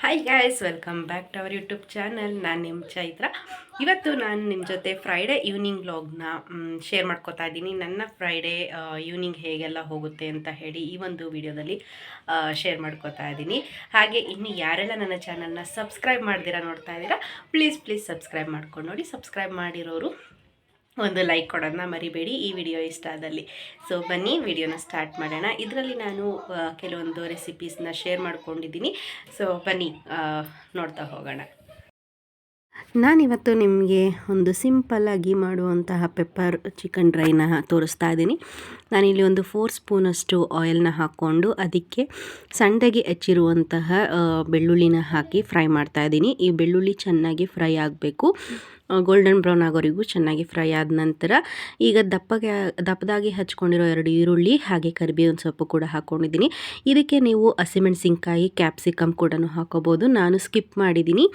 Hi guys welcome back to our YouTube channel ನಾನು ನಿಮ್ಮ ಚೈತ್ರ. ಇವತ್ತು ನಾನು ನಿಮ್ಮ ಜೊತೆ ಫ್ರೈಡೇ ಈವ್ನಿಂಗ್ ವ್ಲಾಗ್ನ ಶೇರ್ ಮಾಡ್ಕೋತಾ ಇದ್ದೀನಿ ನನ್ನ ಫ್ರೈಡೇ ಈವ್ನಿಂಗ್ ಹೇಗೆಲ್ಲ ಹೋಗುತ್ತೆ ಅಂತ ಹೇಳಿ ಈ ಒಂದು ವಿಡಿಯೋದಲ್ಲಿ ಶೇರ್ ಮಾಡ್ಕೋತಾ ಇದ್ದೀನಿ ಹಾಗೆ ಇನ್ನು ಯಾರೆಲ್ಲ ನನ್ನ ಚಾನಲ್ನ ಸಬ್ಸ್ಕ್ರೈಬ್ ಮಾಡ್ದಿರಾ ನೋಡ್ತಾ ಇದ್ದೀರಾ ಪ್ಲೀಸ್ ಪ್ಲೀಸ್ ಸಬ್ಸ್ಕ್ರೈಬ್ ಮಾಡ್ಕೊಂಡು ನೋಡಿ. ಸಬ್ಸ್ಕ್ರೈಬ್ ಮಾಡಿರೋರು ಒಂದು ಲೈಕ್ ಕೊಡೋದನ್ನ ಮರಿಬೇಡಿ. ಈ ವಿಡಿಯೋ ಇಷ್ಟ ಆದಲ್ಲಿ. ಸೊ ಬನ್ನಿ ವಿಡಿಯೋನ ಸ್ಟಾರ್ಟ್ ಮಾಡೋಣ. ಇದರಲ್ಲಿ ನಾನು ಕೆಲವೊಂದು ರೆಸಿಪೀಸ್ನ ಶೇರ್ ಮಾಡ್ಕೊಂಡಿದ್ದೀನಿ. ಸೊ ಬನ್ನಿ ನೋಡ್ತಾ ಹೋಗೋಣ. ನಾನಿವತ್ತು ನಿಮಗೆ ಒಂದು ಸಿಂಪಲ್ಲಾಗಿ ಮಾಡುವಂತಹ ಪೆಪ್ಪರ್ ಚಿಕನ್ ಡ್ರೈನ ತೋರಿಸ್ತಾ ಇದ್ದೀನಿ. ನಾನಿಲ್ಲಿ ಒಂದು ಫೋರ್ ಸ್ಪೂನಷ್ಟು ಆಯಿಲ್ನ ಹಾಕ್ಕೊಂಡು ಅದಕ್ಕೆ ಸಣ್ಣಗೆ ಹೆಚ್ಚಿರುವಂತಹ ಬೆಳ್ಳುಳ್ಳಿನ ಹಾಕಿ ಫ್ರೈ ಮಾಡ್ತಾ ಇದ್ದೀನಿ. ಈ ಬೆಳ್ಳುಳ್ಳಿ ಚೆನ್ನಾಗಿ ಫ್ರೈ ಆಗಬೇಕು. ಗೋಲ್ಡನ್ ಬ್ರೌನ್ ಆಗೋರಿಗೂ ಚೆನ್ನಾಗಿ ಫ್ರೈ ಆದ ನಂತರ ಈಗ ದಪ್ಪಗೆ, ದಪ್ಪದಾಗಿ ಹಚ್ಕೊಂಡಿರೋ ಎರಡು ಈರುಳ್ಳಿ ಹಾಗೆ ಕರಿಬೇವಿನ ಸೊಪ್ಪು ಕೂಡ ಹಾಕ್ಕೊಂಡಿದ್ದೀನಿ ಇದಕ್ಕೆ ನೀವು ಹಸಿಮೆಣಸಿನ್ಕಾಯಿ ಕ್ಯಾಪ್ಸಿಕಮ್ ಕೂಡ ಹಾಕೋಬೋದು. ನಾನು ಸ್ಕಿಪ್ ಮಾಡಿದ್ದೀನಿ.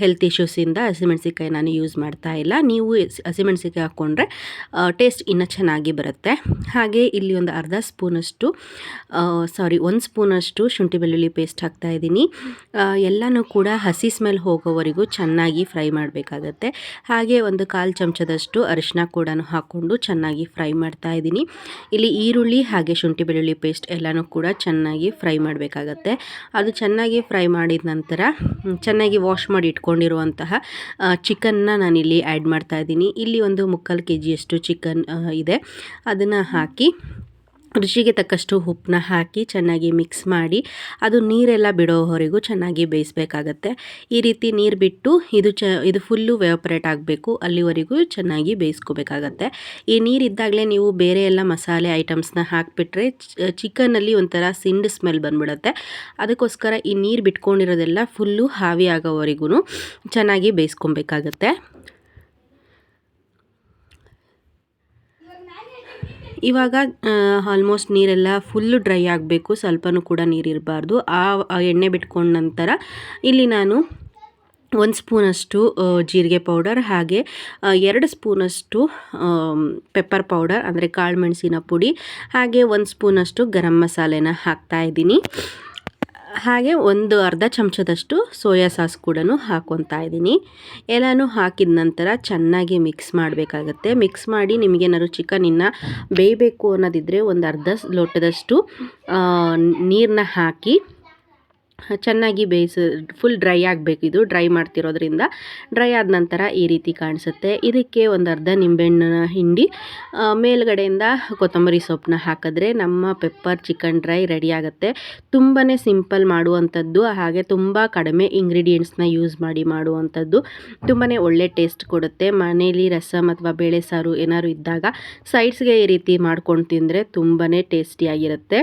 ಹೆಲ್ತ್ ಇಶ್ಯೂಸಿಂದ ಹಸಿಮೆಣಸಿಕಾಯಿ ನಾನು ಯೂಸ್ ಮಾಡ್ತಾ ಇಲ್ಲ. ನೀವು ಹಸಿಮೆಣ್ಸಿಕಾಯಿ ಹಾಕ್ಕೊಂಡ್ರೆ ಟೇಸ್ಟ್ ಇನ್ನೂ ಚೆನ್ನಾಗಿ ಬರುತ್ತೆ. ಹಾಗೆ ಇಲ್ಲಿ ಒಂದು ಅರ್ಧ ಸ್ಪೂನಷ್ಟು ಸಾರಿ ಒಂದು ಸ್ಪೂನಷ್ಟು ಶುಂಠಿ ಬೆಳ್ಳುಳ್ಳಿ ಪೇಸ್ಟ್ ಹಾಕ್ತಾ ಇದ್ದೀನಿ. ಎಲ್ಲನೂ ಕೂಡ ಹಸಿ ಸ್ಮೆಲ್ ಹೋಗೋವರೆಗೂ ಚೆನ್ನಾಗಿ ಫ್ರೈ ಮಾಡಬೇಕಾಗತ್ತೆ. ಹಾಗೆ ಒಂದು ಕಾಲು ಚಮಚದಷ್ಟು ಅರಿಶಿನ ಕೂಡ ಹಾಕ್ಕೊಂಡು ಚೆನ್ನಾಗಿ ಫ್ರೈ ಮಾಡ್ತಾ ಇದ್ದೀನಿ. ಇಲ್ಲಿ ಈರುಳ್ಳಿ ಹಾಗೆ ಶುಂಠಿ ಬೆಳ್ಳುಳ್ಳಿ ಪೇಸ್ಟ್ ಎಲ್ಲನೂ ಕೂಡ ಚೆನ್ನಾಗಿ ಫ್ರೈ ಮಾಡಬೇಕಾಗತ್ತೆ. ಅದು ಚೆನ್ನಾಗಿ ಫ್ರೈ ಮಾಡಿದ ನಂತರ ಚೆನ್ನಾಗಿ ವಾಶ್ ಮಾಡಿ ಇಟ್ಕೊಂಡಿರುವಂತಹ ಚಿಕನ್ನ ನಾನಿಲ್ಲಿ ಆ್ಯಡ್ ಮಾಡ್ತಾ ಇದ್ದೀನಿ. ಇಲ್ಲಿ ಒಂದು ಮುಕ್ಕಾಲು ಕೆ ಜಿಯಷ್ಟು ಚಿಕನ್ ಇದೆ. ಅದನ್ನು ಹಾಕಿ ರುಚಿಗೆ ತಕ್ಕಷ್ಟು ಉಪ್ಪನ್ನ ಹಾಕಿ ಚೆನ್ನಾಗಿ ಮಿಕ್ಸ್ ಮಾಡಿ ಅದು ನೀರೆಲ್ಲ ಬಿಡೋವರೆಗೂ ಚೆನ್ನಾಗಿ ಬೇಯಿಸ್ಬೇಕಾಗತ್ತೆ. ಈ ರೀತಿ ನೀರು ಬಿಟ್ಟು ಇದು ಚ, ಇದು ಫುಲ್ಲು ವೆವಪರೇಟ್ ಆಗಬೇಕು. ಅಲ್ಲಿವರೆಗೂ ಚೆನ್ನಾಗಿ ಬೇಯಿಸ್ಕೋಬೇಕಾಗತ್ತೆ. ಈ ನೀರಿದ್ದಾಗಲೇ ನೀವು ಬೇರೆ ಎಲ್ಲ ಮಸಾಲೆ ಐಟಮ್ಸ್ನ ಹಾಕಿಬಿಟ್ರೆ ಚಿಕನಲ್ಲಿ ಒಂಥರ ಸಿಂಡ್ ಸ್ಮೆಲ್ ಬಂದ್ಬಿಡುತ್ತೆ. ಅದಕ್ಕೋಸ್ಕರ ಈ ನೀರು ಬಿಟ್ಕೊಂಡಿರೋದೆಲ್ಲ ಫುಲ್ಲು ಹಾವಿ ಆಗೋವರೆಗೂ ಚೆನ್ನಾಗಿ ಬೇಯಿಸ್ಕೊಬೇಕಾಗತ್ತೆ. ಇವಾಗ ಆಲ್ಮೋಸ್ಟ್ ನೀರೆಲ್ಲ ಫುಲ್ಲು ಡ್ರೈ ಆಗಬೇಕು. ಸ್ವಲ್ಪನೂ ಕೂಡ ನೀರಿರಬಾರ್ದು ಆ ಎಣ್ಣೆ ಬಿಟ್ಕೊಂಡ ನಂತರ ಇಲ್ಲಿ ನಾನು ಒಂದು ಸ್ಪೂನಷ್ಟು ಜೀರಿಗೆ ಪೌಡರ್, ಹಾಗೆ ಎರಡು ಸ್ಪೂನಷ್ಟು ಪೆಪ್ಪರ್ ಪೌಡರ್ ಅಂದರೆ ಕಾಳು ಮೆಣಸಿನ ಪುಡಿ, ಹಾಗೆ ಒಂದು ಸ್ಪೂನಷ್ಟು ಗರಂ ಮಸಾಲೆನ ಹಾಕ್ತಾ ಇದ್ದೀನಿ. ಹಾಗೆ ಒಂದು ಅರ್ಧ ಚಮಚದಷ್ಟು ಸೋಯಾ ಸಾಸ್ ಕೂಡ ಹಾಕ್ಕೊತಾ ಇದ್ದೀನಿ. ಎಲ್ಲನೂ ಹಾಕಿದ ನಂತರ ಚೆನ್ನಾಗಿ ಮಿಕ್ಸ್ ಮಾಡಬೇಕಾಗತ್ತೆ. ಮಿಕ್ಸ್ ಮಾಡಿ ನಿಮಗೇನಾದ್ರು ಚಿಕನ್ ಇನ್ನು ಬೇಯಬೇಕು ಅನ್ನೋದಿದ್ದರೆ ಒಂದು ಅರ್ಧ ಲೋಟದಷ್ಟು ನೀರನ್ನ ಹಾಕಿ ಚೆನ್ನಾಗಿ ಬೇಯಿಸಿ ಫುಲ್ ಡ್ರೈ ಆಗಬೇಕು ಇದು ಡ್ರೈ ಮಾಡ್ತಿರೋದ್ರಿಂದ. ಡ್ರೈ ಆದ ನಂತರ ಈ ರೀತಿ ಕಾಣಿಸುತ್ತೆ. ಇದಕ್ಕೆ ಒಂದು ಅರ್ಧ ನಿಂಬೆಹಣ್ಣನ್ನ ಹಿಂಡಿ ಮೇಲ್ಗಡೆಯಿಂದ ಕೊತ್ತಂಬರಿ ಸೊಪ್ಪನ್ನ ಹಾಕಿದ್ರೆ ನಮ್ಮ ಪೆಪ್ಪರ್ ಚಿಕನ್ ಡ್ರೈ ರೆಡಿ ಆಗುತ್ತೆ. ತುಂಬಾ ಸಿಂಪಲ್ ಮಾಡುವಂಥದ್ದು, ಹಾಗೆ ತುಂಬ ಕಡಿಮೆ ಇಂಗ್ರೀಡಿಯೆಂಟ್ಸ್ನ ಯೂಸ್ ಮಾಡಿ ಮಾಡುವಂಥದ್ದು. ತುಂಬಾ ಒಳ್ಳೆ ಟೇಸ್ಟ್ ಕೊಡುತ್ತೆ. ಮನೆಯಲ್ಲಿ ರಸಮ್ ಅಥವಾ ಬೇಳೆ ಸಾರು ಏನಾದ್ರು ಇದ್ದಾಗ ಸೈಡ್ಸ್ಗೆ ಈ ರೀತಿ ಮಾಡ್ಕೊಂಡು ತಿಂದರೆ ತುಂಬಾ ಟೇಸ್ಟಿಯಾಗಿರುತ್ತೆ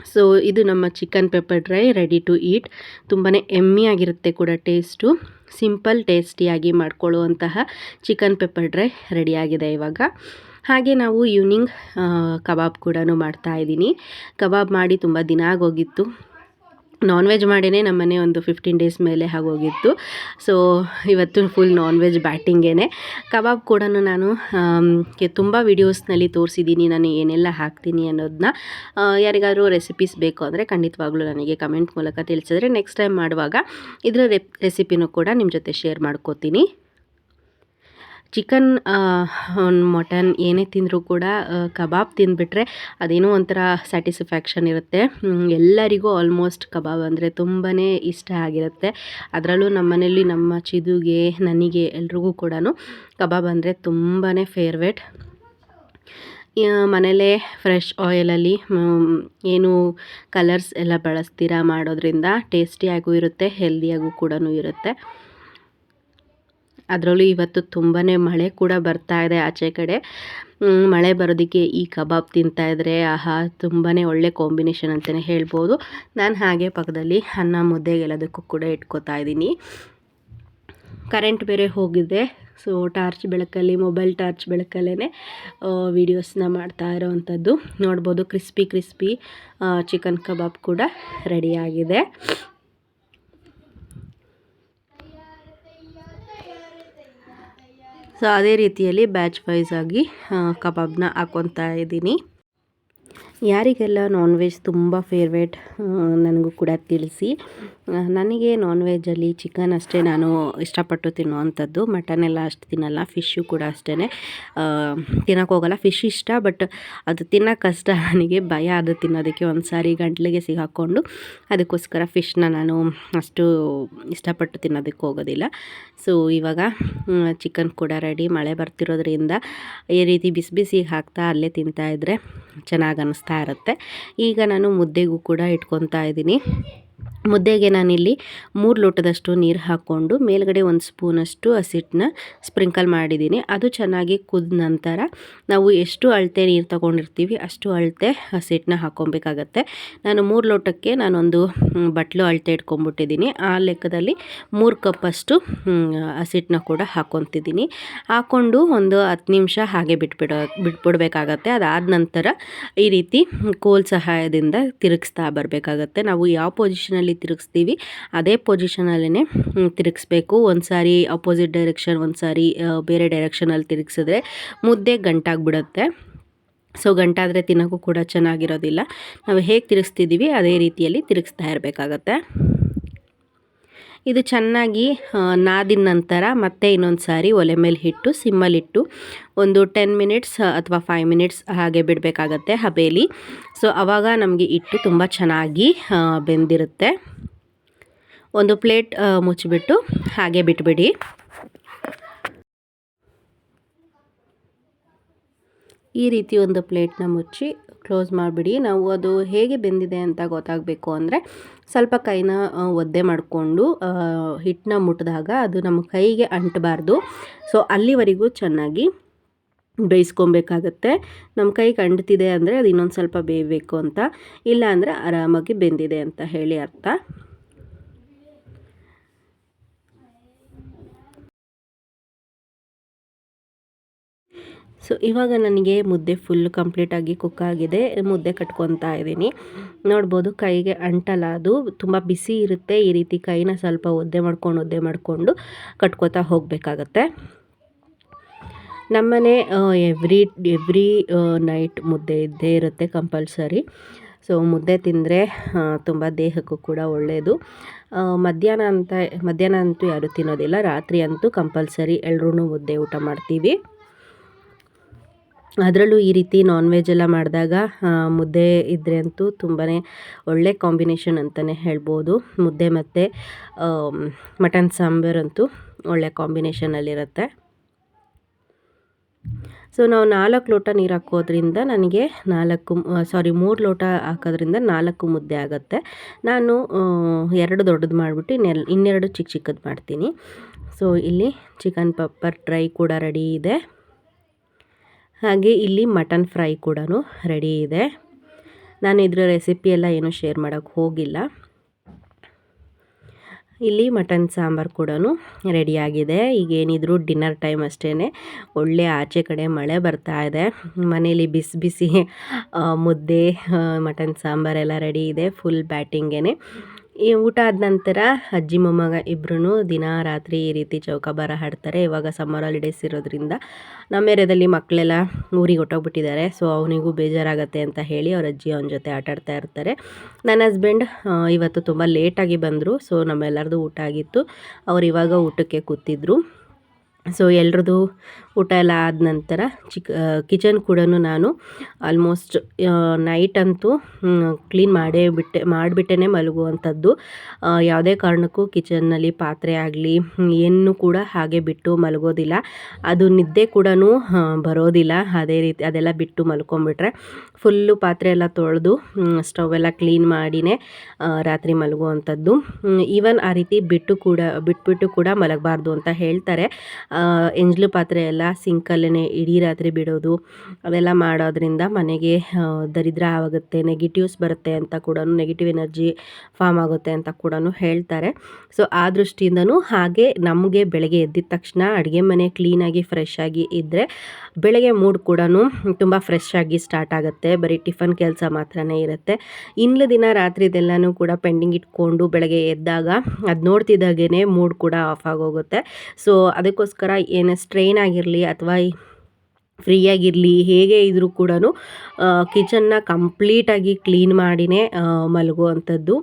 ಸೊ ಇದು ನಮ್ಮ chicken pepper dry ready to eat ತುಂಬಾ ಎಮ್ಮಿಯಾಗಿರುತ್ತೆ ಕೂಡ ಟೇಸ್ಟು ಸಿಂಪಲ್ ಟೇಸ್ಟಿಯಾಗಿ ಮಾಡ್ಕೊಳ್ಳುವಂತಹ ಚಿಕನ್ ಪೆಪ್ಪರ್ ಡ್ರೈ ರೆಡಿಯಾಗಿದೆ ಇವಾಗ. ಹಾಗೆ ನಾವು ಈವ್ನಿಂಗ್ ಕಬಾಬ್ ಕೂಡ ಮಾಡ್ತಾ ಇದ್ದೀನಿ. ಕಬಾಬ್ ಮಾಡಿ ತುಂಬ ದಿನ ಆಗೋಗಿತ್ತು. ನಾನ್ ವೆಜ್ ಮಾಡಿನೇ ನಮ್ಮನೆ ಒಂದು ಫಿಫ್ಟೀನ್ ಡೇಸ್ ಮೇಲೆ ಆಗೋಗಿತ್ತು. ಸೊ ಇವತ್ತು ಫುಲ್ ನಾನ್ ವೆಜ್ ಬ್ಯಾಟಿಂಗೇ ಕಬಾಬ್ ಕೂಡ ನಾನು ತುಂಬ ವೀಡಿಯೋಸ್ನಲ್ಲಿ ತೋರಿಸಿದ್ದೀನಿ, ನಾನು ಏನೆಲ್ಲ ಹಾಕ್ತೀನಿ ಅನ್ನೋದನ್ನ ಯಾರಿಗಾದರೂ ರೆಸಿಪೀಸ್ ಬೇಕು ಅಂದರೆ ಖಂಡಿತವಾಗ್ಲೂ ನನಗೆ ಕಮೆಂಟ್ ಮೂಲಕ ತಿಳಿಸಿದ್ರೆ ನೆಕ್ಸ್ಟ್ ಟೈಮ್ ಮಾಡುವಾಗ ಇದರ ರೆಸಿಪಿನೂ ಕೂಡ ನಿಮ್ಮ ಜೊತೆ ಶೇರ್ ಮಾಡ್ಕೋತೀನಿ. ಚಿಕನ್ ಮಟನ್ ಏನೇ ತಿಂದರೂ ಕೂಡ ಕಬಾಬ್ ತಿಂದುಬಿಟ್ರೆ ಅದೇನೋ ಒಂಥರ ಸ್ಯಾಟಿಸ್ಫ್ಯಾಕ್ಷನ್ ಇರುತ್ತೆ. ಎಲ್ಲರಿಗೂ ಆಲ್ಮೋಸ್ಟ್ ಕಬಾಬ್ ಅಂದರೆ ತುಂಬಾ ಇಷ್ಟ ಆಗಿರುತ್ತೆ. ಅದರಲ್ಲೂ ನಮ್ಮ ಮನೇಲಿ ನಮ್ಮ ಚಿದುಗೆ, ನನಗೆ ಎಲ್ರಿಗೂ ಕೂಡ ಕಬಾಬ್ ಅಂದರೆ ತುಂಬಾ ಫೇವ್ರೇಟ್. ಮನೇಲೇ ಫ್ರೆಶ್ ಆಯಿಲಲ್ಲಿ ಏನು ಕಲರ್ಸ್ ಎಲ್ಲ ಬಳಸ್ತೀರಾ ಮಾಡೋದ್ರಿಂದ ಟೇಸ್ಟಿಯಾಗೂ ಇರುತ್ತೆ, ಹೆಲ್ದಿಯಾಗೂ ಕೂಡ ಇರುತ್ತೆ. ಅದರಲ್ಲೂ ಇವತ್ತು ತುಂಬಾ ಮಳೆ ಕೂಡ ಬರ್ತಾ ಇದೆ ಆಚೆ ಕಡೆ. ಮಳೆ ಬರೋದಕ್ಕೆ ಈ ಕಬಾಬ್ ತಿಂತಾ ಇದ್ರೆ ಆಹಾ ತುಂಬಾ ಒಳ್ಳೆ ಕಾಂಬಿನೇಷನ್ ಅಂತಲೇ ಹೇಳ್ಬೋದು. ನಾನು ಹಾಗೆ ಪಕ್ಕದಲ್ಲಿ ಅನ್ನ ಮುದ್ದೆಗೆಲ್ಲದಕ್ಕೂ ಕೂಡ ಇಟ್ಕೋತಾ ಇದ್ದೀನಿ. ಕರೆಂಟ್ ಬೇರೆ ಹೋಗಿದೆ. ಸೊ, ಟಾರ್ಚ್ ಬೆಳಕಲ್ಲಿ, ಮೊಬೈಲ್ ಟಾರ್ಚ್ ಬೆಳಕಲ್ಲೇ ವೀಡಿಯೋಸ್ನ ಮಾಡ್ತಾ ಇರೋವಂಥದ್ದು. ನೋಡ್ಬೋದು, ಕ್ರಿಸ್ಪಿ ಕ್ರಿಸ್ಪಿ ಚಿಕನ್ ಕಬಾಬ್ ಕೂಡ ರೆಡಿಯಾಗಿದೆ ಸೊ ಅದೇ ರೀತಿಯಲ್ಲಿ ಬ್ಯಾಚ್ ವೈಸ್ ಆಗಿ ಕಬಾಬ್ನ ಹಾಕ್ಕೊತಾ ಇದ್ದೀನಿ. ಯಾರಿಗೆಲ್ಲ ನಾನ್ ವೆಜ್ ತುಂಬ ಫೇವ್ರೇಟ್ ನನಗೂ ಕೂಡ ತಿಳಿಸಿ. ನನಗೆ ನಾನ್ ವೆಜ್ಜಲ್ಲಿ ಚಿಕನ್ ಅಷ್ಟೇ ನಾನು ಇಷ್ಟಪಟ್ಟು ತಿನ್ನುವಂಥದ್ದು. ಮಟನ್ ಎಲ್ಲ ಅಷ್ಟು ತಿನ್ನಲ್ಲ ಫಿಶ್ಶು ಕೂಡ ಅಷ್ಟೇ ತಿನ್ನೋಕೆ ಹೋಗಲ್ಲ. ಫಿಶ್ ಇಷ್ಟ ಬಟ್ ಅದು ತಿನ್ನೋಕ್ಕಷ್ಟ ನನಗೆ ಭಯ ಅದು ತಿನ್ನೋದಕ್ಕೆ. ಒಂದು ಸಾರಿ ಗಂಟ್ಲಿಗೆ ಸಿಗಾಕ್ಕೊಂಡು ಅದಕ್ಕೋಸ್ಕರ ಫಿಶ್ನ ನಾನು ಅಷ್ಟು ಇಷ್ಟಪಟ್ಟು ತಿನ್ನೋದಕ್ಕೆ ಹೋಗೋದಿಲ್ಲ. ಸೊ ಇವಾಗ ಚಿಕನ್ ಕೂಡ ರೆಡಿ ಮಳೆ ಬರ್ತಿರೋದ್ರಿಂದ ಈ ರೀತಿ ಬಿಸಿ ಬಿಸಿ ಹಾಕ್ತಾ ಅಲ್ಲೇ ತಿಂತಾಯಿದ್ರೆ ಚೆನ್ನಾಗಿ ಅನ್ನಿಸ್ತಾ ಇರುತ್ತೆ. ಈಗ ನಾನು ಮುದ್ದೆಗೂ ಕೂಡ ಇಟ್ಕೊತಾ ಇದ್ದೀನಿ. ಮುದ್ದೆಗೆ ನಾನಿಲ್ಲಿ ಮೂರು ಲೋಟದಷ್ಟು ನೀರು ಹಾಕ್ಕೊಂಡು ಮೇಲ್ಗಡೆ ಒಂದು ಸ್ಪೂನಷ್ಟು ಹಸಿಟ್ಟನ್ನ ಸ್ಪ್ರಿಂಕಲ್ ಮಾಡಿದ್ದೀನಿ. ಅದು ಚೆನ್ನಾಗಿ ಕುದ ನಂತರ ನಾವು ಎಷ್ಟು ಅಳತೆ ನೀರು ತೊಗೊಂಡಿರ್ತೀವಿ ಅಷ್ಟು ಅಳತೆ ಹಸಿಟ್ಟನ್ನ ಹಾಕ್ಕೊಬೇಕಾಗತ್ತೆ. ನಾನು ಮೂರು ಲೋಟಕ್ಕೆ ನಾನೊಂದು ಬಟ್ಲು ಅಳತೆ ಇಟ್ಕೊಂಡ್ಬಿಟ್ಟಿದ್ದೀನಿ. ಆ ಲೆಕ್ಕದಲ್ಲಿ ಮೂರು ಕಪ್ಪಷ್ಟು ಹಸಿಟ್ಟನ್ನ ಕೂಡ ಹಾಕ್ಕೊತಿದ್ದೀನಿ. ಹಾಕ್ಕೊಂಡು ಒಂದು ಹತ್ತು ನಿಮಿಷ ಹಾಗೆ ಬಿಟ್ಬಿಡೋ, ಬಿಟ್ಬಿಡ್ಬೇಕಾಗತ್ತೆ. ಅದಾದ ನಂತರ ಈ ರೀತಿ ಕೋಲ್ ಸಹಾಯದಿಂದ ತಿರುಗಿಸ್ತಾ ಬರಬೇಕಾಗತ್ತೆ. ನಾವು ಯಾವ ಪೊಸಿಷನಲ್ಲಿ ತಿರುಗಿಸ್ತೀವಿ. ಅದೇ ಪೊಸಿಷನಲ್ಲೇ ತಿರುಗಿಸ್ಬೇಕು. ಒಂದು ಸಾರಿ ಅಪೋಸಿಟ್ ಡೈರೆಕ್ಷನ್ ಒಂದು ಸಾರಿ ಬೇರೆ ಡೈರೆಕ್ಷನಲ್ಲಿ ತಿರುಗಿಸಿದ್ರೆ ಮುದ್ದೆ ಗಂಟಾಗ್ಬಿಡುತ್ತೆ. ಸೊ ಗಂಟಾದರೆ ತಿನ್ನೋಕ್ಕೂ ಕೂಡ ಚೆನ್ನಾಗಿರೋದಿಲ್ಲ. ನಾವು ಹೇಗೆ ತಿರುಗಿಸ್ತಿದ್ದೀವಿ, ಅದೇ ರೀತಿಯಲ್ಲಿ ತಿರುಗಿಸ್ತಾ ಇರಬೇಕಾಗತ್ತೆ. ಇದು ಚೆನ್ನಾಗಿ ನಾದಿನ ನಂತರ ಮತ್ತೆ ಇನ್ನೊಂದು ಸಾರಿ ಒಲೆ ಮೇಲೆ ಹಿಟ್ಟು ಸಿಮ್ಮಲ್ಲಿಟ್ಟು ಒಂದು ಟೆನ್ ಮಿನಿಟ್ಸ್ ಅಥವಾ ಫೈವ್ ಮಿನಿಟ್ಸ್ ಹಾಗೆ ಬಿಡಬೇಕಾಗತ್ತೆ ಹಬೇಲಿ. ಸೊ ಆವಾಗ ನಮಗೆ ಇಟ್ಟು ತುಂಬ ಚೆನ್ನಾಗಿ ಬೆಂದಿರುತ್ತೆ. ಒಂದು ಪ್ಲೇಟ್ ಮುಚ್ಚಿಬಿಟ್ಟು ಹಾಗೆ ಬಿಟ್ಬಿಡಿ. ಈ ರೀತಿ ಒಂದು ಪ್ಲೇಟ್ನ ಮುಚ್ಚಿ ಕ್ಲೋಸ್ ಮಾಡಿಬಿಡಿ. ನಾವು ಅದು ಹೇಗೆ ಬೆಂದಿದೆ ಅಂತ ಗೊತ್ತಾಗಬೇಕು ಅಂದರೆ ಸ್ವಲ್ಪ ಕೈನ ಒದ್ದೆ ಮಾಡಿಕೊಂಡು ಹಿಟ್ಟನ್ನ ಮುಟ್ಟಿದಾಗ ಅದು ನಮ್ಮ ಕೈಗೆ ಅಂಟಬಾರ್ದು. ಸೊ ಅಲ್ಲಿವರೆಗೂ ಚೆನ್ನಾಗಿ ಬೇಯಿಸ್ಕೊಬೇಕಾಗತ್ತೆ. ನಮ್ಮ ಕೈಗೆ ಅಂಟ್ತಿದೆ ಅಂದರೆ ಅದು ಇನ್ನೊಂದು ಸ್ವಲ್ಪ ಬೇಯಬೇಕು ಅಂತ. ಇಲ್ಲ ಅಂದರೆ ಆರಾಮಾಗಿ ಬೆಂದಿದೆ ಅಂತ ಹೇಳಿ ಅರ್ಥ. ಸೊ ಇವಾಗ ನನಗೆ ಮುದ್ದೆ ಫುಲ್ ಕಂಪ್ಲೀಟಾಗಿ ಕುಕ್ ಆಗಿದೆ. ಮುದ್ದೆ ಕಟ್ಕೊತಾ ಇದ್ದೀನಿ. ನೋಡ್ಬೋದು ಕೈಗೆ ಅಂಟಲ್ಲ ಅದು. ತುಂಬ ಬಿಸಿ ಇರುತ್ತೆ. ಈ ರೀತಿ ಕೈನ ಸ್ವಲ್ಪ ಒದ್ದೆ ಮಾಡ್ಕೊಂಡು, ಒದ್ದೆ ಮಾಡಿಕೊಂಡು ಕಟ್ಕೋತಾ ಹೋಗಬೇಕಾಗತ್ತೆ. ನಮ್ಮನೆ ಎವ್ರಿ ಎವ್ರಿ ನೈಟ್ ಮುದ್ದೆ ಇದ್ದೇ ಇರುತ್ತೆ ಕಂಪಲ್ಸರಿ ಸೊ ಮುದ್ದೆ ತಿಂದರೆ ತುಂಬ ದೇಹಕ್ಕೂ ಕೂಡ ಒಳ್ಳೆಯದು ಮಧ್ಯಾಹ್ನ ಅಂತ, ಮಧ್ಯಾಹ್ನ ಅಂತೂ ಯಾರೂ ತಿನ್ನೋದಿಲ್ಲ. ರಾತ್ರಿ ಅಂತೂ ಕಂಪಲ್ಸರಿ ಎಲ್ಲರೂ ಮುದ್ದೆ ಊಟ ಮಾಡ್ತೀವಿ. ಅದರಲ್ಲೂ ಈ ರೀತಿ ನಾನ್ ವೆಜ್ ಎಲ್ಲ ಮಾಡಿದಾಗ ಮುದ್ದೆ ಇದ್ದರೆ ಅಂತೂ ತುಂಬಾ ಒಳ್ಳೆ ಕಾಂಬಿನೇಷನ್ ಅಂತಲೇ ಹೇಳ್ಬೋದು. ಮುದ್ದೆ ಮತ್ತು ಮಟನ್ ಸಾಂಬಾರಂತೂ ಒಳ್ಳೆ ಕಾಂಬಿನೇಷನಲ್ಲಿರುತ್ತೆ ಸೊ ನಾವು ನಾಲ್ಕು ಲೋಟ ನೀರು ಹಾಕೋದ್ರಿಂದ ನನಗೆ ನಾಲ್ಕು ಸಾರಿ ಮೂರು ಲೋಟ ಹಾಕೋದ್ರಿಂದ ನಾಲ್ಕು ಮುದ್ದೆ ಆಗುತ್ತೆ. ನಾನು ಎರಡು ದೊಡ್ಡದು ಮಾಡಿಬಿಟ್ಟು ಇನ್ನೆಲ್, ಇನ್ನೆರಡು ಚಿಕ್ಕ ಚಿಕ್ಕದು ಮಾಡ್ತೀನಿ. ಸೊ ಇಲ್ಲಿ ಚಿಕನ್ ಪಪ್ಪರ್ ಡ್ರೈ ಕೂಡ ರೆಡಿ ಇದೆ. ಹಾಗೆ ಇಲ್ಲಿ ಮಟನ್ ಫ್ರೈ ಕೂಡ ರೆಡಿ ಇದೆ. ನಾನು ಇದರ ರೆಸಿಪಿ ಎಲ್ಲ ಏನೂ ಶೇರ್ ಮಾಡೋಕ್ಕೆ ಹೋಗಿಲ್ಲ. ಇಲ್ಲಿ ಮಟನ್ ಸಾಂಬಾರು ಕೂಡ ರೆಡಿಯಾಗಿದೆ ಈಗೇನಿದ್ರು ಡಿನ್ನರ್ ಟೈಮ್ ಅಷ್ಟೇ ಒಳ್ಳೆ ಆಚೆ ಕಡೆ ಮಳೆ ಬರ್ತಾ ಇದೆ. ಮನೇಲಿ ಬಿಸಿ ಬಿಸಿ ಮುದ್ದೆ ಮಟನ್ ಸಾಂಬಾರೆಲ್ಲ ರೆಡಿ ಇದೆ. ಫುಲ್ ಬ್ಯಾಟಿಂಗೇ ಈ ಊಟ ಆದ ನಂತರ ಅಜ್ಜಿ, ಮೊಮ್ಮಗ ಇಬ್ಬರೂ ದಿನ ರಾತ್ರಿ ಈ ರೀತಿ ಚೌಕಾಬಾರ ಹಾಡ್ತಾರೆ. ಇವಾಗ ಸಮ್ಮರ್ ಹಾಲಿಡೇಸ್ ಇರೋದ್ರಿಂದ ನಮ್ಮ ಏರಿಯಾದಲ್ಲಿ ಮಕ್ಕಳೆಲ್ಲ ಊರಿಗೆ ಹೊಟ್ಟೋಗ್ಬಿಟ್ಟಿದ್ದಾರೆ ಸೊ ಅವನಿಗೂ ಬೇಜಾರಾಗತ್ತೆ ಅಂತ ಹೇಳಿ ಅವ್ರ ಅಜ್ಜಿ ಅವನ ಜೊತೆ ಆಟಾಡ್ತಾ ಇರ್ತಾರೆ. ನನ್ನ ಹಸ್ಬೆಂಡ್ ಇವತ್ತು ತುಂಬ ಲೇಟಾಗಿ ಬಂದರು. ಸೊ ನಮ್ಮೆಲ್ಲರದು ಊಟ ಆಗಿತ್ತು. ಅವ್ರು ಇವಾಗ ಊಟಕ್ಕೆ ಕೂತಿದ್ರು. ಸೊ ಎಲ್ರದ್ದು ಊಟ ಎಲ್ಲ ಆದ ನಂತರ ಚಿಕ್ ಕಿಚನ್ ಕೂಡ ನಾನು ಆಲ್ಮೋಸ್ಟ್ ನೈಟ್ ಅಂತೂ ಕ್ಲೀನ್ ಮಾಡೇ ಬಿಟ್ಟೆ ಮಾಡಿಬಿಟ್ಟೇ ಮಲಗುವಂಥದ್ದು. ಯಾವುದೇ ಕಾರಣಕ್ಕೂ ಕಿಚನ್ನಲ್ಲಿ ಪಾತ್ರೆ ಆಗಲಿ ಏನು ಕೂಡ ಹಾಗೆ ಬಿಟ್ಟು ಮಲಗೋದಿಲ್ಲ. ಅದು ನಿದ್ದೆ ಕೂಡ ಬರೋದಿಲ್ಲ. ಅದೇ ರೀತಿ ಅದೆಲ್ಲ ಬಿಟ್ಟು ಮಲ್ಕೊಂಬಿಟ್ರೆ ಫುಲ್ಲು ಪಾತ್ರೆ ಎಲ್ಲ ತೊಳೆದು ಸ್ಟವ್ ಎಲ್ಲ ಕ್ಲೀನ್ ಮಾಡಿನೇ ರಾತ್ರಿ ಮಲಗುವಂಥದ್ದು. ಈವನ್ ಆ ರೀತಿ ಬಿಟ್ಟು ಕೂಡ, ಬಿಟ್ಬಿಟ್ಟು ಕೂಡ ಮಲಗಬಾರ್ದು ಅಂತ ಹೇಳ್ತಾರೆ. ಎಂಜ್ಲು ಪಾತ್ರೆ ಎಲ್ಲ ಸಿಂಕಲ್ಲೇ ಇಡೀ ರಾತ್ರಿ ಬಿಡೋದು. ಅವೆಲ್ಲ ಮಾಡೋದ್ರಿಂದ ಮನೆಗೆ ದರಿದ್ರ ಆಗುತ್ತೆ ನೆಗೆಟಿವ್ಸ್ ಬರುತ್ತೆ ಅಂತ ಕೂಡ ನೆಗೆಟಿವ್ ಎನರ್ಜಿ ಫಾರ್ಮ್ ಆಗುತ್ತೆ ಅಂತ ಕೂಡ ಹೇಳ್ತಾರೆ. ಸೊ ಆ ದೃಷ್ಟಿಯಿಂದನೂ ಹಾಗೆ ನಮಗೆ ಬೆಳಗ್ಗೆ ಎದ್ದಿದ ತಕ್ಷಣ ಅಡುಗೆ ಮನೆ ಕ್ಲೀನಾಗಿ ಫ್ರೆಶ್ ಆಗಿ ಇದ್ದರೆ ಬೆಳಗ್ಗೆ ಮೂಡ್ ಕೂಡ ತುಂಬ ಫ್ರೆಶ್ ಆಗಿ ಸ್ಟಾರ್ಟ್ ಆಗುತ್ತೆ. ಬರೀ ಟಿಫನ್ ಕೆಲಸ ಮಾತ್ರನೇ ಇರುತ್ತೆ. ಇನ್ಲ ದಿನ ರಾತ್ರಿದೆಲ್ಲನೂ ಕೂಡ ಪೆಂಡಿಂಗ್ ಇಟ್ಕೊಂಡು ಬೆಳಗ್ಗೆ ಎದ್ದಾಗ ಅದು ನೋಡ್ತಿದ್ದಾಗೇ ಮೂಡ್ ಕೂಡ ಆಫ್ ಆಗೋಗುತ್ತೆ. ಸೊ ಅದಕ್ಕೋಸ್ಕರ ಏನೇ ಸ್ಟ್ರೈನ್ ಆಗಿರಲಿ ಅಥವಾ ಫ್ರೀಯಾಗಿರಲಿ ಹೇಗೆ ಇದ್ರೂ ಕೂಡ ಕಿಚನ್ನ ಕಂಪ್ಲೀಟಾಗಿ ಕ್ಲೀನ್ ಮಾಡಿನೇ ಮಲಗುವಂಥದ್ದು.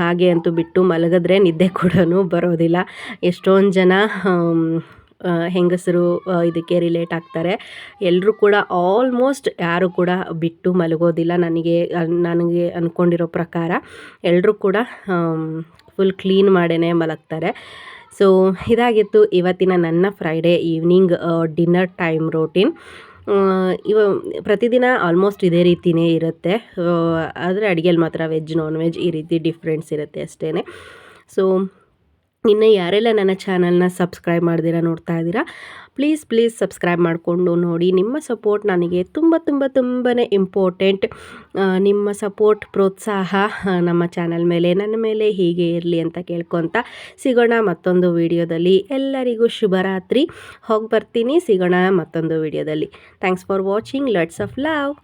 ಹಾಗೆ ಅಂತೂ ಬಿಟ್ಟು ಮಲಗಿದ್ರೆ ನಿದ್ದೆ ಕೂಡ ಬರೋದಿಲ್ಲ. ಎಷ್ಟೊಂದು ಜನ ಹೆಂಗಸರು ಇದಕ್ಕೆ ರಿಲೇಟ್ ಆಗ್ತಾರೆ. ಎಲ್ಲರೂ ಕೂಡ ಆಲ್ಮೋಸ್ಟ್ ಯಾರು ಕೂಡ ಬಿಟ್ಟು ಮಲಗೋದಿಲ್ಲ ನನಗೆ ನನಗೆ ಅಂದ್ಕೊಂಡಿರೋ ಪ್ರಕಾರ. ಎಲ್ಲರೂ ಕೂಡ ಫುಲ್ ಕ್ಲೀನ್ ಮಾಡೇ ಮಲಗ್ತಾರೆ. ಸೊ ಇದಾಗಿತ್ತು ಇವತ್ತಿನ ನನ್ನ Friday evening dinner time routine ಇವ, ಪ್ರತಿದಿನ ಆಲ್ಮೋಸ್ಟ್ ಇದೇ ರೀತಿಯೇ ಇರುತ್ತೆ. ಆದರೆ ಅಡುಗೆಯಲ್ಲಿ ಮಾತ್ರ ವೆಜ್ ನಾನ್ ವೆಜ್ ಈ ರೀತಿ ಡಿಫ್ರೆನ್ಸ್ ಇರುತ್ತೆ ಅಷ್ಟೇ ಸೊ ಇನ್ನು ಯಾರೆಲ್ಲ ನನ್ನ ಚಾನಲ್ನ ಸಬ್ಸ್ಕ್ರೈಬ್ ಮಾಡ್ದಿರ, ನೋಡ್ತಾ ಇದ್ದೀರಾ ಪ್ಲೀಸ್ ಪ್ಲೀಸ್ ಸಬ್ಸ್ಕ್ರೈಬ್ ಮಾಡಿಕೊಂಡು ನೋಡಿ. ನಿಮ್ಮ ಸಪೋರ್ಟ್ ನನಗೆ ತುಂಬ ತುಂಬ ತುಂಬಾ ಇಂಪಾರ್ಟೆಂಟ್ ನಿಮ್ಮ ಸಪೋರ್ಟ್ ಪ್ರೋತ್ಸಾಹ ನಮ್ಮ ಚಾನಲ್ ಮೇಲೆ, ನನ್ನ ಮೇಲೆ ಹೀಗೆ ಇರಲಿ ಅಂತ ಕೇಳ್ಕೊತ ಸಿಗೋಣ ಮತ್ತೊಂದು ವಿಡಿಯೋದಲ್ಲಿ. ಎಲ್ಲರಿಗೂ ಶುಭರಾತ್ರಿ. ಹೋಗಿ ಬರ್ತೀನಿ ಸಿಗೋಣ ಮತ್ತೊಂದು ವಿಡಿಯೋದಲ್ಲಿ. Thanks for watching lots of love